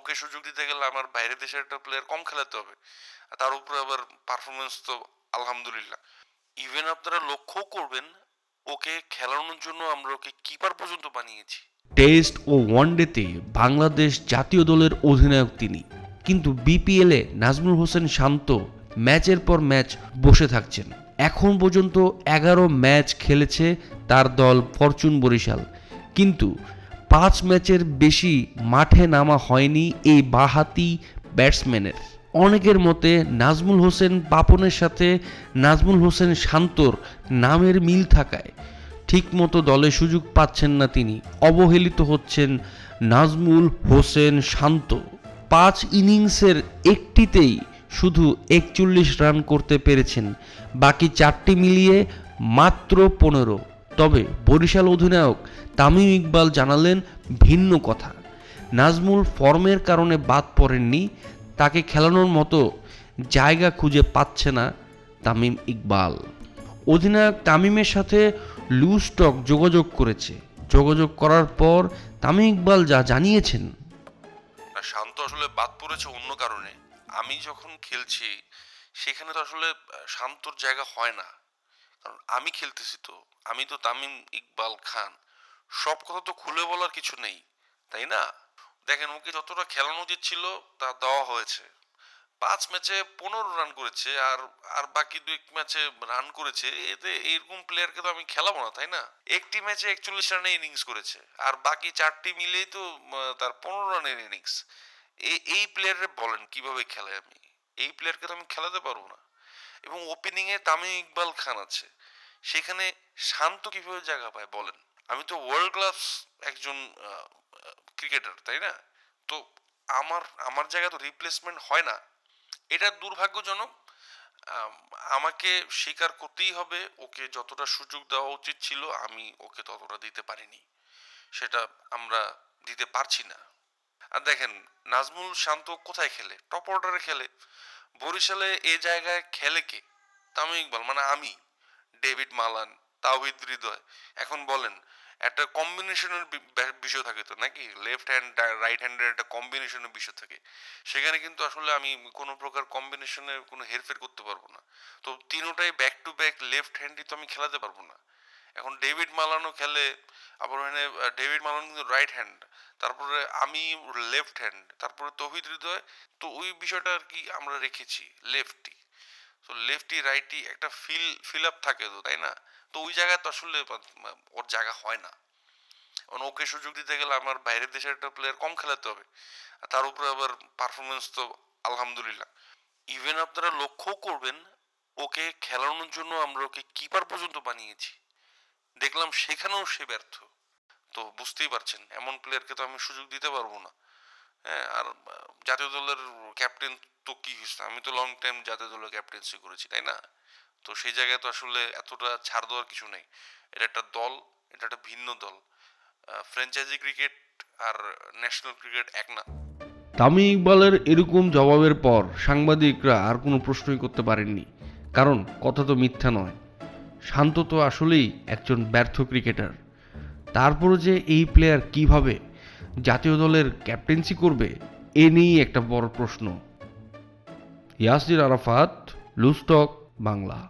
ওকে সুযোগ দিতে গেলে আমার বাইরের দেশের একটা প্লেয়ার কম খেলাতে হবে। তার উপরে আবার পারফরমেন্স তো আলহামদুলিল্লাহ। ইভেন আপনারা লক্ষ্য করবেন, ওকে খেলানোর জন্য আমরা ওকে কিপার পর্যন্ত বানিয়েছি। টেস্ট ও ওয়ানডেতে বাংলাদেশ জাতীয় দলের অধিনায়ক তিনি। কিন্তু বিপিএলে নাজমুল হোসেন শান্ত ম্যাচের পর ম্যাচ বসে থাকছেন। এখন পর্যন্ত এগারো ম্যাচ খেলেছে তার দল ফরচুন বরিশাল। কিন্তু পাঁচ ম্যাচের বেশি মাঠে নামা হয়নি এই বাহাতি ব্যাটসম্যানের। অনেকের মতে নাজমুল হোসেন পাপনের সাথে নাজমুল হোসেন শান্তর নামের মিল থাকায় ঠিকমতো দলে সুযোগ পাচ্ছেন না তিনি। অবহেলিত হচ্ছেন নাজমুল হোসেন শান্ত। পাঁচ ইনিংসের একটিতেই শুধু একচল্লিশ রান করতে পেরেছেন। বাকি চারটি মিলিয়ে মাত্র পনেরো। তবে বরিশাল অধিনায়ক তামিম ইকবাল জানালেন ভিন্ন কথা। নাজমুল ফর্মের কারণে বাদ পড়েননি, তাকে খেলানোর মতো জায়গা খুঁজে পাচ্ছে না তামিম ইকবাল। অধিনায়ক তামিমের সাথে লুস্টক যোগাযোগ করেছে। যোগাযোগ করার পর তামিম ইকবাল যা জানিয়েছেন। শান্ত আসলে বাদ পড়েছে অন্য কারণে। আমি যখন খেলছি, সেখানে তো আসলে শান্তর জায়গা হয় না। কারণ আমি খেলতেছি তো, আমি তো তামিম ইকবাল খান, সব কথা তো খুলে বলার কিছু নেই, তাই না? দেখেন, ওকে যতটা খেলানো উচিত ছিল তা দেওয়া হয়েছে। পাঁচ ম্যাচে পনেরো রান করেছে আর আর বাকি দুই ম্যাচে রান করেছে, এতে এইরকম প্লেয়ারকে তো আমি খেলাবো না, তাই না? একটি ম্যাচে একচল্লিশ রানে ইনিংস করেছে, আর বাকি চারটি মিলেই তো তার পনেরো রানের ইনিংস এই প্লেয়ারের বলেন, কীভাবে খেলে আমি? এই প্লেয়ারকে তো আমি খেলাতে পারব না। এবং ওপেনিং এ তামিম ইকবাল খান আছে। সেখানে শান্ত কীভাবে জায়গা পায় বলেন? আমি তো ওয়ার্ল্ড ক্লাস একজন ক্রিকেটার তাই না? তো আমার আমার জায়গা তো রিপ্লেসমেন্ট হয় না। এটা দুর্ভাগ্যজনক। আমাকে স্বীকার করতেই হবে, ওকে যতটা সুযোগ দেওয়া উচিত ছিল, আমি ওকে ততটা দিতে পারিনি। সেটা আমরা দিতে পারছি না। আর দেখেন, নাজমুল শান্ত কোথায় খেলে? টপ অর্ডারে খেলে। বরিশালে এই জায়গায় খেলে কে? তামিম ইকবাল মানে আমি। David Malan, Towhid Hridoy. এখন বলেন, একটা কম্বিনেশনের বিষয় থাকে তো, নাকি? লেফট হ্যান্ড রাইট হ্যান্ডের একটা কম্বিনেশনের বিষয় থাকে। সেখানে কিন্তু আসলে আমি কোনো প্রকার কম্বিনেশনের কোনো হেরফের করতে পারব না। তো তিনোটাই ব্যাক টু ব্যাক লেফট হ্যান্ডই তো আমি খেলাতে পারব না। এখন ডেভিড মালানো খেলে আবার ওখানে ডেভিড মালন কিন্তু রাইট হ্যান্ড তারপরে আমি লেফট হ্যান্ড তারপরে তহিদ হৃদয়। তো ওই বিষয়টা আর কি আমরা রেখেছি লেফটি তো লেফটি রাইটি একটা ফিল ফিল আপ থাকে তো, তাই না? তো ওই জায়গায় তো আসলে ওর জায়গা হয় না। ওকে সুযোগ দিতে গেলে আমার বাইরের দেশের একটা প্লেয়ার কম খেলাতে হবে। তার উপরে আবার পারফরমেন্স তো আলহামদুলিল্লাহ। ইভেন আপনারা লক্ষ্য করবেন, ওকে খেলানোর জন্য আমরা ওকে কিপার পর্যন্ত বানিয়েছি। দেখলাম সেখানেও সে ব্যর্থ। তো বুঝতেই পারছেন, এমন প্লেয়ারকে তো আমি সুযোগ দিতে পারব না। হ্যাঁ আর জাতীয় দলের ক্যাপ্টেন তো কি হয়েছে আমি তো লং টাইম জাতীয় দলের ক্যাপ্টেন্সি করেছি, তাই না? তো সেই জায়গায় তো আসলে এতটা ছাড় দেওয়ার কিছু নেই। এটা একটা দল, এটা একটা ভিন্ন দল। ফ্র্যাঞ্চাইজি ক্রিকেট আর ন্যাশনাল ক্রিকেট এক না। তামিম ইকবালের এরকম জবাবের পর সাংবাদিকরা আর কোনো প্রশ্নই করতে পারেননি। কারণ, কথা তো মিথ্যা নয়। শান্ত তো আসলেই একজন ব্যর্থ ক্রিকেটার। তারপরও যে এই প্লেয়ার কীভাবে জাতীয় দলের ক্যাপ্টেন্সি করবে, এ নিয়েই একটা বড় প্রশ্ন। ইয়াসির আরাফাত লুস্টক বাংলা।